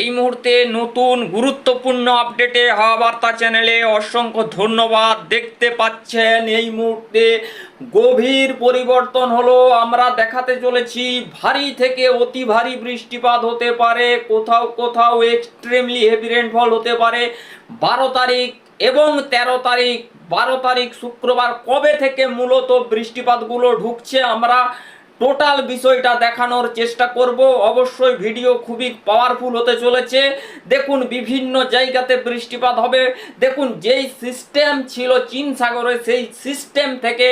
এই মুহূর্তে নতুন গুরুত্বপূর্ণ আপডেটে হাওয়া বার্তা চ্যানেলে অসংখ্য ধন্যবাদ। দেখতে পাচ্ছেন, এই মুহূর্তে গভীর পরিবর্তন হলো। আমরা দেখাতে চলেছি, ভারী থেকে অতি ভারী বৃষ্টিপাত হতে পারে, কোথাও কোথাও এক্সট্রিমলি হেভি রেনফল হতে পারে। বারো তারিখ এবং তেরো তারিখ, বারো তারিখ শুক্রবার কবে থেকে মূলত বৃষ্টিপাতগুলো ঢুকছে আমরা টোটাল বিষয়টা দেখানোর চেষ্টা করব। অবশ্যই ভিডিও খুবই পাওয়ারফুল হতে চলেছে। দেখুন বিভিন্ন জায়গাতে বৃষ্টিপাত হবে। দেখুন যেই সিস্টেম ছিল চীন সাগরে, সেই সিস্টেম থেকে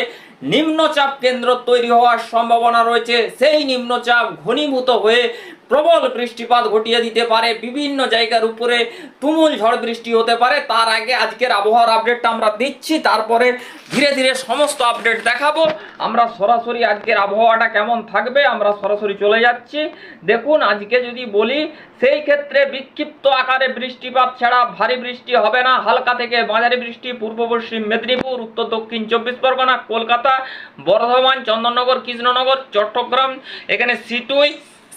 নিম্নচাপ কেন্দ্র তৈরি হওয়ার সম্ভাবনা রয়েছে। সেই নিম্নচাপ ঘনীভূত হয়ে প্রবল বৃষ্টিপাত ঘটিয়ে দিতে পারে, বিভিন্ন জায়গার উপরে তুমুল ঝড় বৃষ্টি হতে পারে। তার আগে আজকের আবহাওয়ার আপডেটটা আমরা দিচ্ছি, তারপরে ধীরে ধীরে সমস্ত আপডেট দেখাবো। আমরা সরাসরি আজকের আবহাওয়াটা কেমন থাকবে, আমরা সরাসরি চলে যাচ্ছি। দেখুন, আজকে যদি বলি, সেই ক্ষেত্রে বিক্ষিপ্ত আকারে বৃষ্টিপাত ছাড়া ভারী বৃষ্টি হবে না। হালকা থেকে মাঝারি বৃষ্টি পূর্ব পশ্চিম মেদিনীপুর, উত্তর দক্ষিণ চব্বিশ পরগনা, কলকাতা, বর্ধমান, চন্দননগর, কৃষ্ণনগর, চট্টগ্রাম, এখানে সিটুই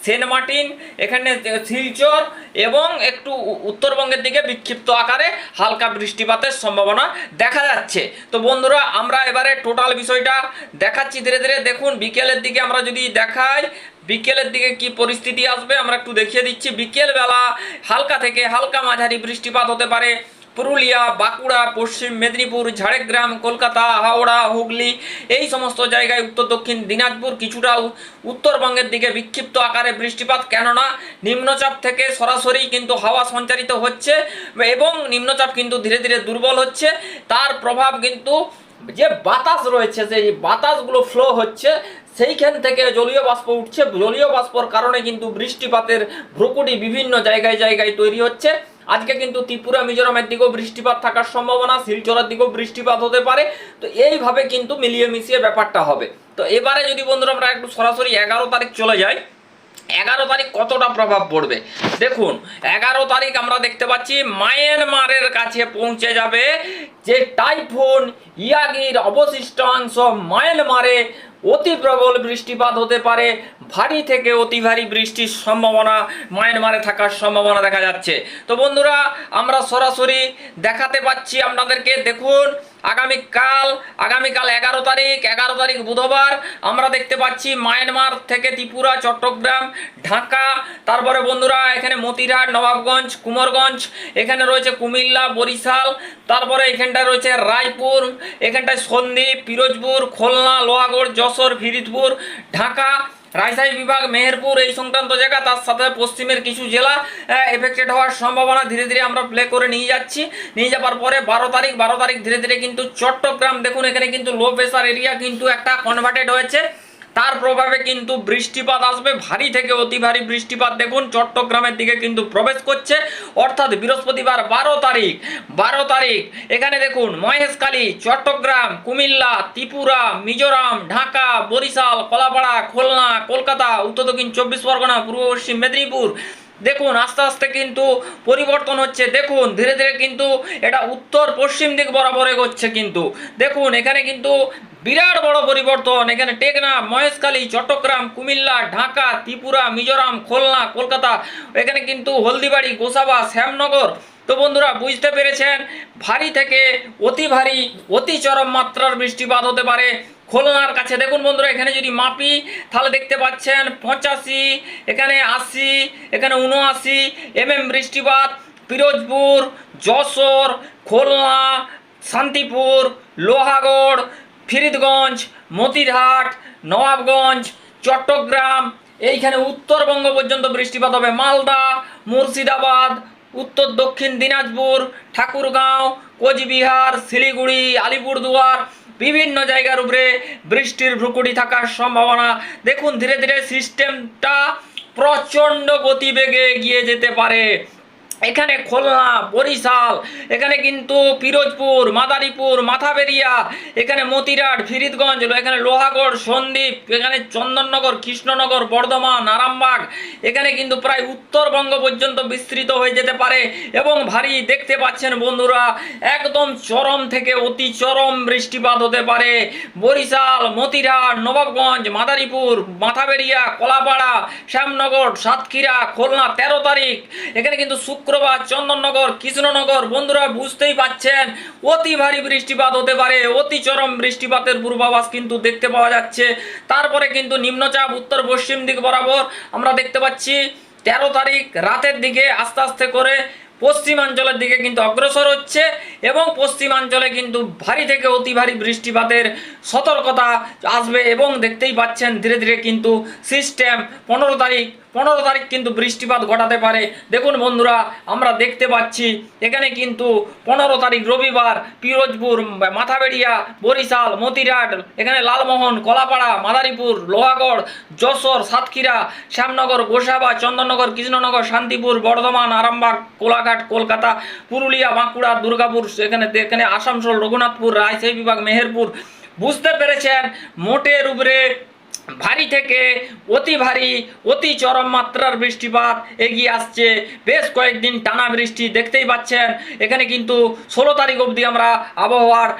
সেন্ট মার্টিন, এখানে শিলচর এবং একটু উত্তরবঙ্গের দিকে বিক্ষিপ্ত আকারে হালকা বৃষ্টিপাতের সম্ভাবনা দেখা যাচ্ছে। তো বন্ধুরা, আমরা এবারে টোটাল বিষয়টা দেখাচ্ছি। ধীরে ধীরে দেখুন, বিকেলের দিকে আমরা যদি দেখাই, বিকেলের দিকে কি পরিস্থিতি আসবে আমরা একটু দেখিয়ে দিচ্ছি। বিকেলবেলা হালকা থেকে হালকা মাঝারি বৃষ্টিপাত হতে পারে। পুরুলিয়া, বাঁকুড়া, পশ্চিম মেদিনীপুর, ঝাড়গ্রাম, কলকাতা, হাওড়া, হুগলি এই সমস্ত জায়গায় উত্তর দক্ষিণ দিনাজপুর কিছুটা উত্তরবঙ্গের দিকে বিক্ষিপ্ত আকারে বৃষ্টিপাত। কেননা নিম্নচাপ থেকে সরাসরি কিন্তু হাওয়া সঞ্চারিত হচ্ছে এবং নিম্নচাপ কিন্তু ধীরে ধীরে দুর্বল হচ্ছে। তার প্রভাব কিন্তু যে বাতাস রয়েছে, সেই বাতাসগুলো ফ্লো হচ্ছে, সেইখান থেকে জলীয় বাষ্প উঠছে। জলীয় বাষ্পর কারণে কিন্তু বৃষ্টিপাতের ভ্রুকুটি বিভিন্ন জায়গায় জায়গায় তৈরি হচ্ছে। আজকে কিন্তু ত্রিপুরা, মিজোরামের দিকেও বৃষ্টিপাত থাকার সম্ভাবনা, শিলচরের দিকেও বৃষ্টিপাত হতে পারে। তো এইভাবে কিন্তু মিলিয়ে মিশিয়ে ব্যাপারটা হবে। তো এবারে যদি বন্ধুরা আমরা একটু সরাসরি এগারো তারিখ চলে যাই। এগারো তারিখ কতটা প্রভাব পড়বে? দেখুন, এগারো তারিখ আমরা দেখতে পাচ্ছি, মায়ানমারের কাছে পৌঁছে যাবে যে টাইফুন, ইয়াগির অবশিষ্ট অংশ মায়ানমারে অতি প্রবল বৃষ্টিপাত হতে পারে। ভারী থেকে অতি ভারী বৃষ্টির সম্ভাবনা মায়ানমারে থাকার সম্ভাবনা দেখা যাচ্ছে। তো বন্ধুরা, আমরা সরাসরি দেখাতে পাচ্ছি আপনাদেরকে। দেখুন, আগামীকাল আগামীকাল এগারো তারিখ এগারো তারিখ বুধবার আমরা দেখতে পাচ্ছি মায়ানমার থেকে ত্রিপুরা, চট্টগ্রাম, ঢাকা, তারপরে বন্ধুরা এখানে মতিরহাট, নবাবগঞ্জ, কুমারগঞ্জ, এখানে রয়েছে কুমিল্লা, বরিশাল, তারপরে এখানটায় রয়েছে রায়পুর, এখানটায় সন্দ্বীপ, পিরোজপুর, খুলনা, লোহাগড় যশোর ফিরিদপুর, ঢাকা, রাজশাহী বিভাগ, মেহেরপুর এই সংক্রান্ত জায়গা, তার সাথে পশ্চিমের কিছু জেলা এফেক্টেড হওয়ার সম্ভাবনা ধীরে ধীরে আমরা প্লে করে নিয়ে যাচ্ছি। নিয়ে যাওয়ার পরে বারো তারিখ বারো তারিখ ধীরে ধীরে কিন্তু চট্টগ্রাম, দেখুন এখানে কিন্তু লো প্রেশার এরিয়া কিন্তু একটা কনভার্টেড হয়েছে। তার প্রভাবে কিন্তু বৃষ্টিপাত আসবে। ভারী থেকে অতি ভারী বৃষ্টিপাত দেখুন, চট্টগ্রামের দিকে কিন্তু প্রবেশ করছে। অর্থাৎ বৃহস্পতিবার বারো তারিখ বারো তারিখ, এখানে দেখুন মহেশখালী, চট্টগ্রাম, কুমিল্লা, ত্রিপুরা, মিজোরাম, ঢাকা, বরিশাল, কলাপাড়া, খুলনা, কলকাতা, উত্তর দক্ষিণ, চব্বিশ পরগনা, পূর্ব পশ্চিম মেদিনীপুর। দেখুন আস্তে আস্তে কিন্তু পরিবর্তন হচ্ছে। দেখুন, ধীরে ধীরে কিন্তু এটা উত্তর পশ্চিম দিক বরাবর এগোচ্ছে কিন্তু। দেখুন, এখানে কিন্তু বিরাট বড় পরিবর্তন। এখানে টেকনাফ মহেশখালী, চট্টগ্রাম, কুমিল্লা, ঢাকা, ত্রিপুরা, মিজোরাম, খুলনা, কলকাতা, এখানে কিন্তু হলদিবাড়ি, গোসাবা, শ্যামনগর। তো বন্ধুরা, বুঝতে পেরেছেন? ভারী থেকে অতি ভারী, অতি চরম মাত্রার বৃষ্টিপাত হতে পারে খুলনার কাছে। দেখুন বন্ধুরা, এখানে যদি মাপি, তাহলে দেখতে পাচ্ছেন পঁচাশি, এখানে আশি, এখানে উনআশি এম এম বৃষ্টিপাত, পিরোজপুর, যশোর, খুলনা, শান্তিপুর, লোহাগড় ফরিদগঞ্জ, মতিরহাট, নবাবগঞ্জ, চট্টগ্রাম, এইখানে উত্তরবঙ্গ পর্যন্ত বৃষ্টিপাত হবে। মালদা, মুর্শিদাবাদ, উত্তর দক্ষিণ দিনাজপুর, ঠাকুরগাঁও, কোচবিহার, শিলিগুড়ি, আলিপুরদুয়ার বিভিন্ন জায়গার উপরে বৃষ্টির ভ্রুকুটি থাকার সম্ভাবনা। দেখুন, ধীরে ধীরে সিস্টেমটা প্রচণ্ড গতিবেগে এগিয়ে যেতে পারে। এখানে খুলনা, বরিশাল, এখানে কিন্তু পিরোজপুর, মাদারীপুর, মাথাবেরিয়া, এখানে মতিরাট, ফিরিদগঞ্জ, এখানে লোহাগড়, সন্দ্বীপ, এখানে চন্দননগর, কৃষ্ণনগর, বর্ধমান আরামবাগ এখানে কিন্তু প্রায় উত্তরবঙ্গ পর্যন্ত বিস্তৃত হয়ে যেতে পারে এবং ভারী দেখতে পাচ্ছেন বন্ধুরা, একদম চরম থেকে অতি চরম বৃষ্টিপাত হতে পারে। বরিশাল, মতিরাট, নবাবগঞ্জ, মাদারীপুর, মাথাবেরিয়া, কলাপাড়া, শ্যামনগর, সাতক্ষীরা, খুলনা তেরো তারিখ, এখানে কিন্তু শুক্রবার চন্দননগর, কৃষ্ণনগর, বন্ধুরা বুঝতেই পাচ্ছেন, অতি ভারী বৃষ্টিপাত হতে পারে, অতি চরম বৃষ্টিপাতের পূর্বাভাস কিন্তু দেখতে পাওয়া যাচ্ছে। তারপরে কিন্তু নিম্নচাপ উত্তর পশ্চিম দিক বরাবর আমরা দেখতে পাচ্ছি, তেরো তারিখ রাতের দিকে আস্তে আস্তে করে পশ্চিমাঞ্চলের দিকে কিন্তু অগ্রসর হচ্ছে এবং পশ্চিমাঞ্চলে কিন্তু ভারী থেকে অতি ভারী বৃষ্টিপাতের সতর্কতা আসবে এবং দেখতেই পাচ্ছেন ধীরে ধীরে কিন্তু সিস্টেম পনেরো তারিখ পনেরো তারিখ কিন্তু বৃষ্টিপাত ঘটাতে পারে। দেখুন বন্ধুরা, আমরা দেখতে পাচ্ছি, এখানে কিন্তু পনেরো তারিখ রবিবার পিরোজপুর, মাথাবেড়িয়া, বরিশাল মতিরাট এখানে লালমোহন, কলাপাড়া, মাদারীপুর, লোহাগড়, যশোর, সাতক্ষীরা, শ্যামনগর, গোসাবা, চন্দননগর, কৃষ্ণনগর, শান্তিপুর, বর্ধমান, আরামবাগ, কোলাঘাট, কলকাতা, পুরুলিয়া, বাঁকুড়া, দুর্গাপুর, এখানে এখানে আসানসোল, রঘুনাথপুর রাজশাহী বিভাগ, মেহেরপুর। বুঝতে পেরেছেন মোটের উপরে ভারী থেকে অতি ভারী, অতি চরম মাত্রার বৃষ্টিপাত এগিয়ে আসছে। বেশ কয়েকদিন টানা বৃষ্টি দেখতেই পাচ্ছেন। এখানে কিন্তু ষোলো তারিখ অবধি আমরা আবহাওয়ার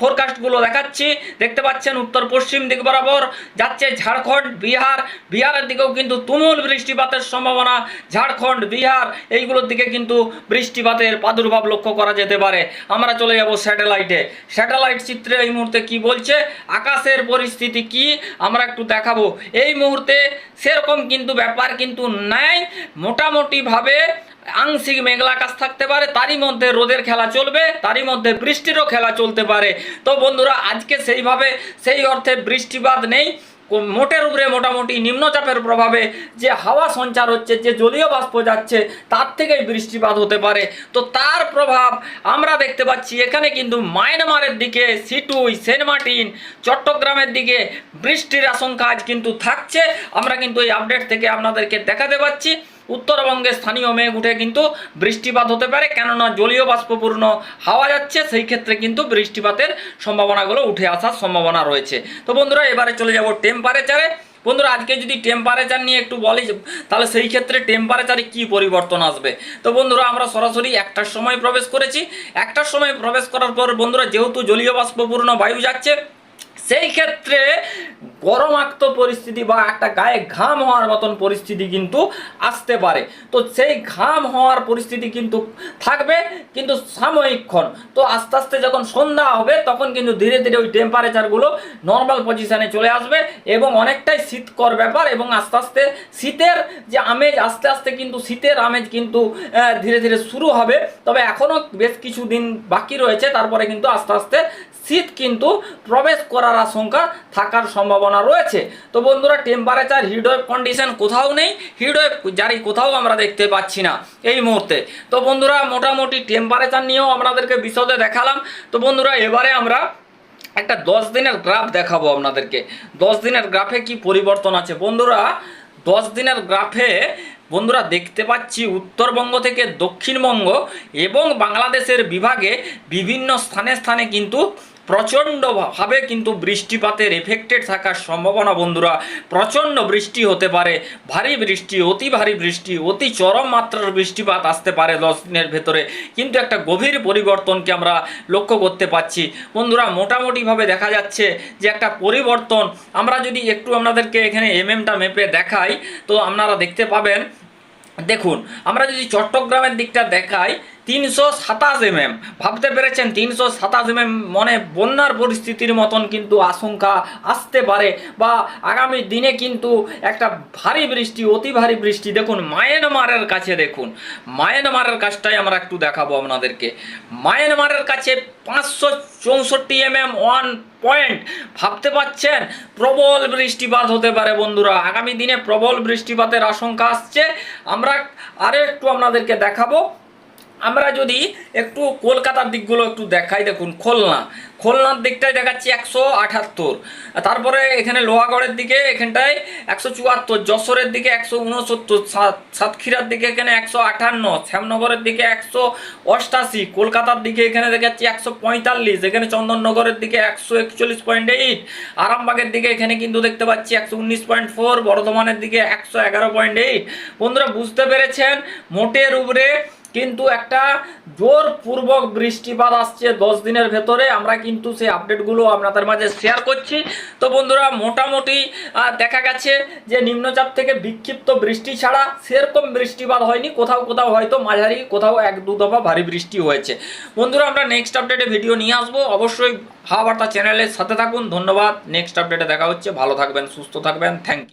ফোরকাস্টগুলো দেখাচ্ছি। দেখতে পাচ্ছেন উত্তর পশ্চিম দিক বরাবর যাচ্ছে ঝাড়খণ্ড, বিহার। বিহারের দিকেও কিন্তু তুমুল বৃষ্টিপাতের সম্ভাবনা। ঝাড়খণ্ড, বিহার, এইগুলোর দিকে কিন্তু বৃষ্টিপাতের প্রাদুর্ভাব লক্ষ্য করা যেতে পারে। আমরা চলে যাব স্যাটেলাইটে স্যাটেলাইট চিত্রে এই মুহূর্তে কি বলছে? আকাশের পরিস্থিতি কি? আমরা একটু দেখাবো। এই মুহূর্তে সেরকম কিন্তু ব্যাপার কিন্তু নাই। মোটামুটিভাবে আংশিক মেঘলা আকাশ থাকতে পারে, তারই মধ্যে রোদের খেলা চলবে, তারই মধ্যে বৃষ্টিরও খেলা চলতে পারে। তো বন্ধুরা, আজকে সেইভাবে, সেই অর্থে বৃষ্টিপাত নেই। মোটের উপরে মোটামুটি নিম্নচাপের প্রভাবে যে হাওয়া সঞ্চার হচ্ছে, যে জলীয় বাষ্প যাচ্ছে, তার থেকেই বৃষ্টিপাত হতে পারে। তো তার প্রভাব আমরা দেখতে পাচ্ছি, এখানে কিন্তু মায়ানমারের দিকে, সিটুই, সেন্ট মার্টিন, চট্টগ্রামের দিকে বৃষ্টির আশঙ্কা আজ কিন্তু থাকছে। আমরা কিন্তু এই আপডেট থেকে আপনাদেরকে দেখাতে পাচ্ছি। উত্তরবঙ্গে স্থানীয় মেঘ উঠে কিন্তু বৃষ্টিপাত হতে পারে, কেননা জলীয় বাষ্পপূর্ণ হাওয়া যাচ্ছে, সেই ক্ষেত্রে কিন্তু বৃষ্টিপাতের সম্ভাবনাগুলো উঠে আসার সম্ভাবনা রয়েছে। তো বন্ধুরা, এবারে চলে যাব টেম্পারেচারে বন্ধুরা, আজকে যদি টেম্পারেচার নিয়ে একটু বলি, তাহলে সেই ক্ষেত্রে টেম্পারেচারে কি পরিবর্তন আসবে? তো বন্ধুরা, আমরা সরাসরি একটার সময় প্রবেশ করেছি। একটার সময় প্রবেশ করার পর বন্ধুরা, যেহেতু জলীয় বাষ্পপূর্ণ বায়ু যাচ্ছে সেই ক্ষেত্রে গরমাক্ত পরিস্থিতি বা একটা গায়ে ঘাম হওয়ার মতন পরিস্থিতি কিন্তু আসতে পারে। তো সেই ঘাম হওয়ার পরিস্থিতি কিন্তু থাকবে, কিন্তু সাময়িকক্ষণ তো আস্তে আস্তে যখন সন্ধ্যা হবে, তখন কিন্তু ধীরে ধীরে ওই টেম্পারেচারগুলো নর্মাল পজিশানে চলে আসবে এবং অনেকটাই শীতকর ব্যাপার এবং আস্তে আস্তে শীতের যে আমেজ, আস্তে আস্তে কিন্তু শীতের আমেজ কিন্তু ধীরে ধীরে শুরু হবে। তবে এখনও বেশ কিছু দিন বাকি রয়েছে, তারপরে কিন্তু আস্তে আস্তে শীত কিন্তু প্রবেশ করার আশঙ্কা থাকার সম্ভাবনা রয়েছে। তো বন্ধুরা টেম্পারেচার হিটওয়েভ কন্ডিশন কোথাও নেই হিটওয়েভ জারি কোথাও আমরা দেখতে পাচ্ছি না এই মুহূর্তে। তো বন্ধুরা, মোটামুটি টেম্পারেচার নিয়েও আপনাদেরকে বিশদে দেখালাম। তো বন্ধুরা, এবারে আমরা একটা দশ দিনের গ্রাফ দেখাবো আপনাদেরকে। দশ দিনের গ্রাফে কি পরিবর্তন আছে? বন্ধুরা, দশ দিনের গ্রাফে বন্ধুরা দেখতে পাচ্ছি উত্তরবঙ্গ থেকে দক্ষিণবঙ্গ এবং বাংলাদেশের বিভাগে বিভিন্ন স্থানে স্থানে কিন্তু প্রচণ্ডভাবে কিন্তু বৃষ্টিপাতের এফেক্টেড থাকার সম্ভাবনা বন্ধুরা। প্রচণ্ড বৃষ্টি হতে পারে, ভারী বৃষ্টি, অতি ভারী বৃষ্টি, অতি চরম মাত্রার বৃষ্টিপাত আসতে পারে দশ দিনের ভেতরে। কিন্তু একটা গভীর পরিবর্তনকে আমরা লক্ষ্য করতে পাচ্ছি। বন্ধুরা, মোটামুটিভাবে দেখা যাচ্ছে যে একটা পরিবর্তন। আমরা যদি একটু আপনাদেরকে এখানে এমএমটা মেপে দেখাই, তো আপনারা দেখতে পাবেন, দেখুন, আমরা যদি চট্টগ্রামের দিকটা দেখাই তিনশো সাতাশ এমএম ভাবতে পেরেছেন, তিনশো সাতাশ এমএম মনে বন্যার পরিস্থিতির মতন কিন্তু আশঙ্কা আসতে পারে বা আগামী দিনে কিন্তু একটা ভারী বৃষ্টি, অতি ভারী বৃষ্টি, দেখুন, মায়ানমারের কাছে দেখুন। মায়ানমারের কাছটাই আমরা একটু দেখাবো আপনাদেরকে। মায়ানমারের কাছে পাঁচশো চৌষট্টি এমএম ওয়ান পয়েন্ট ভাবতে পাচ্ছেন? প্রবল বৃষ্টিপাত হতে পারে বন্ধুরা। আগামী দিনে প্রবল বৃষ্টিপাতের আশঙ্কা আসছে। আমরা আরও একটু আপনাদেরকে দেখাবো। আমরা যদি একটু কলকাতার দিকগুলো একটু দেখাই, দেখুন, খুলনা। খুলনার দিকটায় দেখাচ্ছি একশো আঠাত্তর। তারপরে এখানে লোহাগড়ের দিকে এখানটায় একশো চুয়াত্তর, যশোরের দিকে একশো উনসত্তর, সাত- সাতক্ষীরার দিকে এখানে একশো আটান্ন শ্যামনগরের দিকে একশো অষ্টাশি, কলকাতার দিকে এখানে দেখাচ্ছি একশো পঁয়তাল্লিশ, এখানে চন্দননগরের দিকে একশো একচল্লিশ পয়েন্ট এইট, আরামবাগের দিকে এখানে কিন্তু দেখতে পাচ্ছি একশো উনিশ পয়েন্ট ফোর, বর্ধমানের দিকে একশো এগারো পয়েন্ট এইট। বন্ধুরা, বুঝতে পেরেছেন? মোটের উপরে কিন্তু একটা জোরপূর্বক বৃষ্টিপাত আসছে দশ দিনের ভেতরে। আমরা কিন্তু সেই আপডেটগুলো আপনাদের মাঝে শেয়ার করছি। তো বন্ধুরা, মোটামুটি দেখা গেছে যে নিম্নচাপ থেকে বিক্ষিপ্ত বৃষ্টি ছাড়া সেরকম বৃষ্টিপাত হয়নি। কোথাও কোথাও হয়তো মাঝারি, কোথাও এক দু দফা ভারী বৃষ্টি হয়েছে। বন্ধুরা, আমরা নেক্সট আপডেটে ভিডিও নিয়ে আসব। অবশ্যই হাওয়া বার্তা চ্যানেলের সাথে থাকুন। ধন্যবাদ। নেক্সট আপডেটে দেখা হচ্ছে। ভালো থাকবেন, সুস্থ থাকবেন। Thank you